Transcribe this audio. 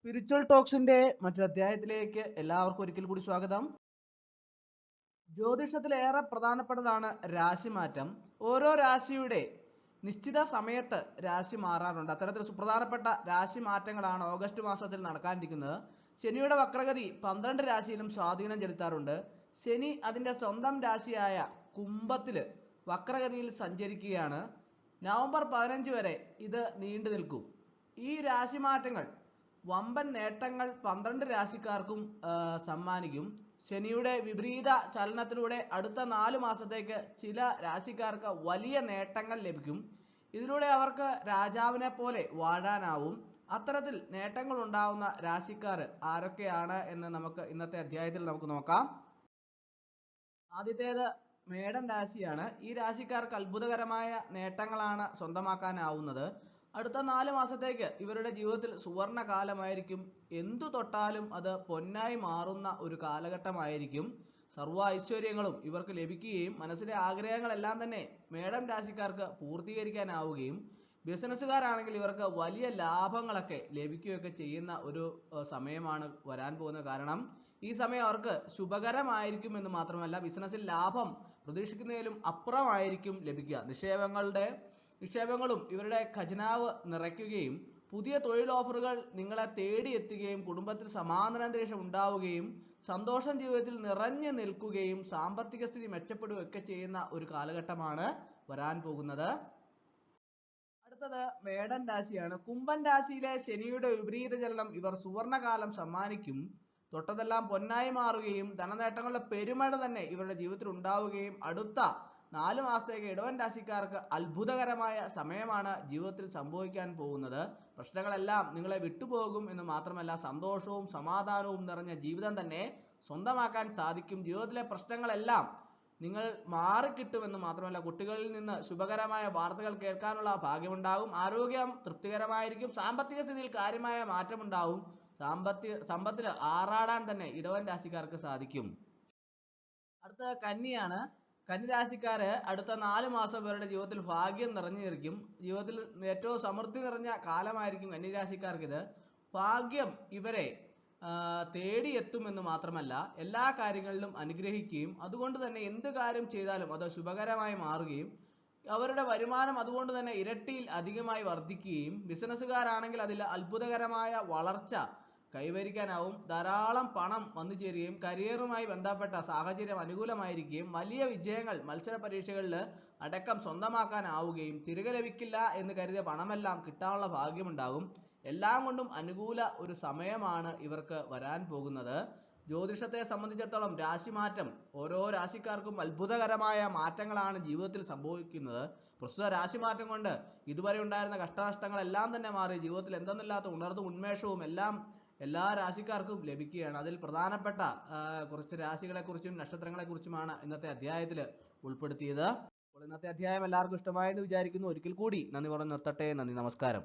Spiritual ടോക്സിന്റെ മറ്റൊരു അധ്യായത്തിലേക്ക് എല്ലാവർക്കും ഒരിക്കൽ കൂടി സ്വാഗതം. ജ്യോതിഷത്തിൽ ഏറെ പ്രധാനപ്പെട്ടതാണ് രാശിമാറ്റം. ഓരോ രാശിയുടെ നിശ്ചിത സമയത്ത് രാശി മാറാറുണ്ട്. അത്തരത്തിൽ സുപ്രധാനപ്പെട്ട രാശി മാറ്റങ്ങളാണ് ഓഗസ്റ്റ് മാസത്തിൽ നടക്കാനിരിക്കുന്നത്. ശനിയുടെ വക്രഗതി പന്ത്രണ്ട് രാശിയിലും സ്വാധീനം ചെലുത്താറുണ്ട്. ശനി അതിന്റെ സ്വന്തം രാശിയായ കുംഭത്തിൽ വക്രഗതിയിൽ സഞ്ചരിക്കുകയാണ്. നവംബർ പതിനഞ്ച് വരെ ഇത് നീണ്ടു നിൽക്കും ഈ രാശിമാറ്റങ്ങൾ വമ്പൻ നേട്ടങ്ങൾ പന്ത്രണ്ട് രാശിക്കാർക്കും സമ്മാനിക്കും. ശനിയുടെ വിപരീത ചലനത്തിലൂടെ അടുത്ത നാല് മാസത്തേക്ക് ചില രാശിക്കാർക്ക് വലിയ നേട്ടങ്ങൾ ലഭിക്കും. ഇതിലൂടെ അവർക്ക് രാജാവിനെ പോലെ വാഴാനാവും. അത്തരത്തിൽ നേട്ടങ്ങൾ ഉണ്ടാവുന്ന രാശിക്കാർ ആരൊക്കെയാണ് എന്ന് നമുക്ക് ഇന്നത്തെ അധ്യായത്തിൽ നമുക്ക് നോക്കാം. ആദ്യത്തേത് മേടം രാശിയാണ്. ഈ രാശിക്കാർക്ക് അത്ഭുതകരമായ നേട്ടങ്ങളാണ് സ്വന്തമാക്കാനാവുന്നത്. അടുത്ത നാല് മാസത്തേക്ക് ഇവരുടെ ജീവിതത്തിൽ സുവർണ കാലമായിരിക്കും എന്തു തൊട്ടാലും അത് പൊന്നായി മാറുന്ന ഒരു കാലഘട്ടമായിരിക്കും. സർവ ഐശ്വര്യങ്ങളും ഇവർക്ക് ലഭിക്കുകയും മനസ്സിലെ ആഗ്രഹങ്ങളെല്ലാം തന്നെ മേഡം രാശിക്കാർക്ക് പൂർത്തീകരിക്കാനാവുകയും ബിസിനസ്സുകാരാണെങ്കിൽ ഇവർക്ക് വലിയ ലാഭങ്ങളൊക്കെ ലഭിക്കുകയൊക്കെ ചെയ്യുന്ന ഒരു സമയമാണ് വരാൻ പോകുന്നത്. കാരണം ഈ സമയം അവർക്ക് ശുഭകരമായിരിക്കും എന്ന് മാത്രമല്ല ബിസിനസ്സിൽ ലാഭം പ്രതീക്ഷിക്കുന്നതിലും അപ്പുറമായിരിക്കും ലഭിക്കുക. നിക്ഷേപങ്ങളുടെ നിക്ഷേപങ്ങളും ഇവരുടെ ഖജനാവ് നിറയ്ക്കുകയും പുതിയ തൊഴിൽ ഓഫറുകൾ നിങ്ങളെ തേടിയെത്തുകയും കുടുംബത്തിൽ സമാധാനാന്തരീക്ഷം ഉണ്ടാവുകയും സന്തോഷം ജീവിതത്തിൽ നിറഞ്ഞു നിൽക്കുകയും സാമ്പത്തിക സ്ഥിതി മെച്ചപ്പെടുകയൊക്കെ ചെയ്യുന്ന ഒരു കാലഘട്ടമാണ് വരാൻ പോകുന്നത്. അടുത്തത് മേടൻ രാശിയാണ്. കുംഭൻ രാശിയിലെ ശനിയുടെ വിപരീത ചലനം ഇവർ സുവർണകാലം സമ്മാനിക്കും. തൊട്ടതെല്ലാം പൊന്നായി മാറുകയും ധനനേട്ടങ്ങളുടെ പെരുമഴ തന്നെ ഇവരുടെ ജീവിതത്തിൽ ഉണ്ടാവുകയും അടുത്ത നാല് മാസത്തേക്ക് ഇടവൻ രാശിക്കാർക്ക് അത്ഭുതകരമായ സമയമാണ് ജീവിതത്തിൽ സംഭവിക്കാൻ പോകുന്നത്. പ്രശ്നങ്ങളെല്ലാം നിങ്ങളെ വിട്ടുപോകും എന്ന് മാത്രമല്ല സന്തോഷവും സമാധാനവും നിറഞ്ഞ ജീവിതം തന്നെ സ്വന്തമാക്കാൻ സാധിക്കും. ജീവിതത്തിലെ പ്രശ്നങ്ങളെല്ലാം നിങ്ങൾ മാറിക്കിട്ടുമെന്ന് മാത്രമല്ല കുട്ടികളിൽ നിന്ന് ശുഭകരമായ വാർത്തകൾ കേൾക്കാനുള്ള ഭാഗ്യമുണ്ടാകും. ആരോഗ്യം തൃപ്തികരമായിരിക്കും. സാമ്പത്തിക സ്ഥിതിയിൽ കാര്യമായ മാറ്റമുണ്ടാവും. സാമ്പത്തിക സമ്പത്തിൽ ആറാടാൻ തന്നെ ഇടവൻ രാശിക്കാർക്ക് സാധിക്കും. അടുത്ത കന്നിയാണ്. കന്നി രാശിക്കാര് അടുത്ത നാല് മാസം ഇവരുടെ ജീവിതത്തിൽ ഭാഗ്യം നിറഞ്ഞു നിൽക്കും ജീവിതത്തിൽ ഏറ്റവും സമൃദ്ധി നിറഞ്ഞ കാലമായിരിക്കും കന്നി രാശിക്കാർക്ക് ഇത്. ഭാഗ്യം ഇവരെ തേടി തേടിയെത്തുമെന്ന് മാത്രമല്ല എല്ലാ കാര്യങ്ങളിലും അനുഗ്രഹിക്കുകയും അതുകൊണ്ട് തന്നെ എന്ത് കാര്യം ചെയ്താലും അത് ശുഭകരമായി മാറുകയും അവരുടെ വരുമാനം അതുകൊണ്ട് തന്നെ ഇരട്ടിയിൽ അധികമായി വർദ്ധിക്കുകയും ബിസിനസ്സുകാരാണെങ്കിൽ അതിൽ അത്ഭുതകരമായ വളർച്ച കൈവരിക്കാനാവും. ധാരാളം പണം വന്നു ചേരുകയും കരിയറുമായി ബന്ധപ്പെട്ട സാഹചര്യം അനുകൂലമായിരിക്കുകയും വലിയ വിജയങ്ങൾ മത്സര പരീക്ഷകളിൽ അടക്കം സ്വന്തമാക്കാനാവുകയും തിരികെ ലഭിക്കില്ല എന്ന് കരുതിയ പണമെല്ലാം കിട്ടാനുള്ള ഭാഗ്യമുണ്ടാകും. എല്ലാം കൊണ്ടും അനുകൂല ഒരു സമയമാണ് ഇവർക്ക് വരാൻ പോകുന്നത്. ജ്യോതിഷത്തെ സംബന്ധിച്ചിടത്തോളം രാശിമാറ്റം ഓരോ രാശിക്കാർക്കും അത്ഭുതകരമായ മാറ്റങ്ങളാണ് ജീവിതത്തിൽ സംഭവിക്കുന്നത്. പ്രസ്തുത രാശിമാറ്റം കൊണ്ട് ഇതുവരെ ഉണ്ടായിരുന്ന കഷ്ടനഷ്ടങ്ങളെല്ലാം തന്നെ മാറി ജീവിതത്തിൽ എന്തെന്നില്ലാത്ത ഉണർവും ഉന്മേഷവും എല്ലാം എല്ലാ രാശിക്കാർക്കും ലഭിക്കുകയാണ്. അതിൽ പ്രധാനപ്പെട്ട കുറച്ച് രാശികളെക്കുറിച്ചും കുറിച്ചും നക്ഷത്രങ്ങളെ കുറിച്ചുമാണ് ഇന്നത്തെ അധ്യായത്തിൽ ഉൾപ്പെടുത്തിയത്. അപ്പോൾ ഇന്നത്തെ അധ്യായം എല്ലാവർക്കും ഇഷ്ടമായെന്ന് വിചാരിക്കുന്നു. ഒരിക്കൽ കൂടി നന്ദി പറഞ്ഞു നിർത്തട്ടെ. നന്ദി നമസ്കാരം.